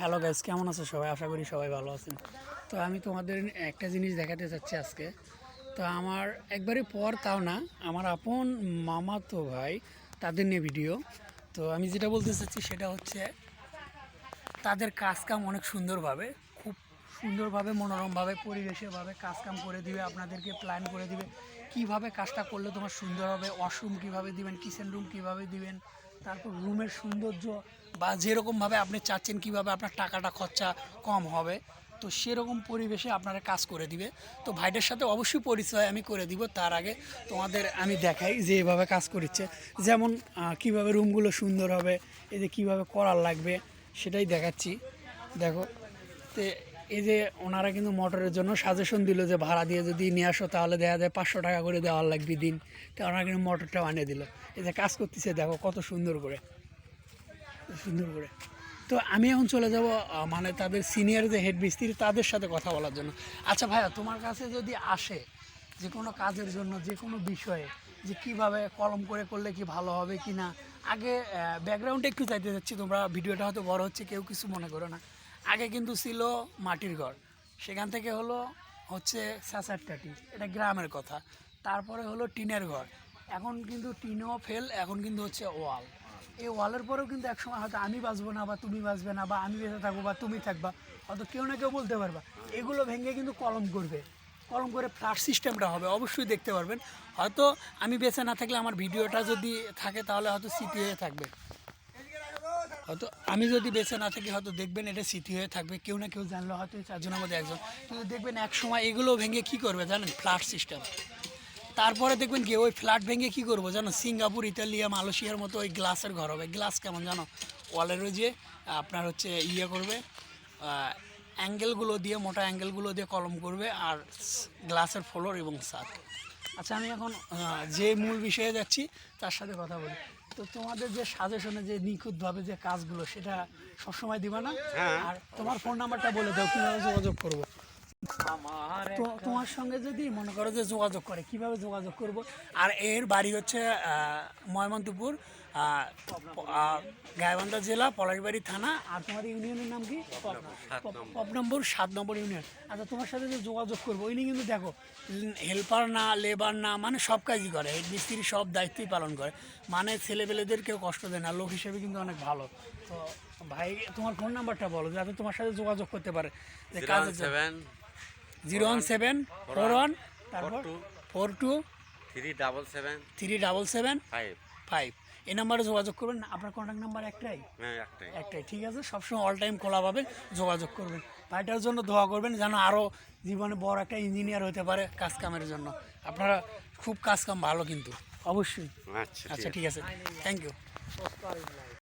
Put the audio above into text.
Hello guys কেমন আছো সবাই? আশা করি সবাই ভালো আছেন। তো আমি তোমাদের একটা জিনিস দেখাতে চাচ্ছি আজকে। তো আমার একবারে পর তাও না, আমার আপন মামাতো ভাই, তাদের নিয়ে ভিডিও তো আমি যেটা বলতে চাচ্ছি সেটা হচ্ছে, তাদের কাজকাম অনেক সুন্দরভাবে, খুব সুন্দরভাবে, মনোরমভাবে পরিবেশেভাবে কাজকাম করে দিবে, আপনাদেরকে প্ল্যান করে দিবে। কীভাবে কাজটা করলে তোমার সুন্দর হবে ওয়াশরুম কীভাবে দিবেন কিচেন রুম কীভাবে দিবেন তারপর রুমের সৌন্দর্য বা যেরকমভাবে আপনি চাচ্ছেন কীভাবে আপনার টাকাটা খরচা কম হবে, তো সেরকম পরিবেশে আপনারা কাজ করে দিবে। তো ভাইদের সাথে অবশ্যই পরিচয় আমি করে দিব তার আগে। তোমাদের আমি দেখাই যে এভাবে কাজ করিচ্ছে। যেমন কীভাবে রুমগুলো সুন্দর হবে, এই যে কীভাবে করার লাগবে, সেটাই দেখাচ্ছি। দেখো, তো এই যে ওনারা কিন্তু মোটরের জন্য সাজেশন দিল যে ভাড়া দিয়ে যদি নিয়ে আসো, তাহলে দেখা যায় পাঁচশো টাকা করে দেওয়ার লাগবে দিন। তো ওনারা কিন্তু মোটরটা বানিয়ে দিল। এই যে কাজ করতেছে, দেখো কত সুন্দর করে। সুন্দর করে। তো আমি এখন চলে যাব মানে তাদের সিনিয়র যে হেড মিস্ত্রি তাদের সাথে কথা বলার জন্য। আচ্ছা ভাইয়া, তোমার কাছে যদি আসে যে কোনো কাজের জন্য, যে কোনো বিষয়ে, যে কীভাবে কলম করে করলে কি ভালো হবে কি না আগে ব্যাকগ্রাউন্ডে একটু চাইতে যাচ্ছি তোমরা ভিডিওটা হয়তো বড় হচ্ছে, কেউ কিছু মনে করো না। আগে কিন্তু ছিল মাটির ঘর। সেখান থেকে হলো হচ্ছে সাসার টাটি এটা গ্রামের কথা। তারপরে হলো টিনের ঘর। এখন কিন্তু টিনও ফেল, এখন কিন্তু হচ্ছে ওয়াল। এই ওয়ালের পরেও কিন্তু একসময় হয়তো আমি বাঁচবো না বা তুমি বাঁচবে না বা আমি বেঁচে থাকব বা তুমি থাকবা। হয়তো কেউ না কেউ বলতে পারবা। এগুলো ভেঙে কিন্তু কলম করবে। কলম করে ফ্ল্যাট সিস্টেমটা হবে। অবশ্যই দেখতে পারবেন। হয়তো আমি বেঁচে না থাকলে আমার ভিডিওটা যদি থাকে তাহলে হয়তো স্মৃতি হয়ে থাকবে। হয়তো আমি যদি বেঁচে না থাকি, হয়তো দেখবেন এটা স্মৃতি হয়ে থাকবে। কেউ না কেউ জানলো হয়তো চারজনের মধ্যে একজন। কিন্তু দেখবেন এক সময় এগুলো ভেঙে কি করবে জানেন? Flat system. তারপরে দেখবেন কি, ওই ফ্ল্যাট ভেঙে কি করব জানো? সিঙ্গাপুর, ইতালিয়া, মালয়েশিয়ার মতো ওই গ্লাসের ঘর হবে। গ্লাস কেমন জানো? ওয়ালের ওই যে, আপনার হচ্ছে ইয়ে করবে অ্যাঙ্গেলগুলো দিয়ে, মোটা অ্যাঙ্গেলগুলো দিয়ে কলম করবে আর গ্লাসের ফ্লোর এবং ছাদ। আচ্ছা আমি এখন যে মূল বিষয়ে যাচ্ছি, তার সাথে কথা বলি। তো তোমাদের যে সাজেশনে যে নিখুঁতভাবে যে কাজগুলো সেটা সবসময় দিবা না? আর তোমার ফোন নাম্বারটা বলে দাও কীভাবে যোগাযোগ করব? তো তোমার সঙ্গে যদি মনে করো যে যোগাযোগ করে কীভাবে যোগাযোগ করব? আর এর বাড়ি হচ্ছে ময়মন্তপুর গাইবান্ধা জেলা পলাশবাড়ি থানা আর তোমার ইউনিয়নের নাম কি? পপ নম্বর। সাত নম্বর ইউনিয়ন। আচ্ছা তোমার সাথে যে যোগাযোগ করব ওইনি কিন্তু দেখো হেল্পার না লেবার না মানে সব কাজই করে। মিস্ত্রি সব দায়িত্বই পালন করে। মানে ছেলেপেলেদের কেউ কষ্ট দেয় না লোক হিসেবে কিন্তু অনেক ভালো। তো ভাই তোমার ফোন নাম্বারটা বলো যাতে তোমার সাথে যোগাযোগ করতে পারে। যে জন্য। Seven zero one seven four one তারপর four two three double seven. Three double seven five. Five. এই নাম্বারে যোগাযোগ করবেন আপনার কন্ট্যাক্ট নাম্বার একটাই? হ্যাঁ একটাই। একটাই ঠিক আছে? সবসময় অল টাইম খোলা পাবেন যোগাযোগ করবেন। ভাইটার জন্য দোয়া করবেন যেন আরও জীবনে বড় একটা ইঞ্জিনিয়ার হতে পারে কাজ কামের জন্য। আপনারা খুব কাজ কাম ভালো কিন্তু অবশ্যই। আচ্ছা আচ্ছা ঠিক আছে। Thank you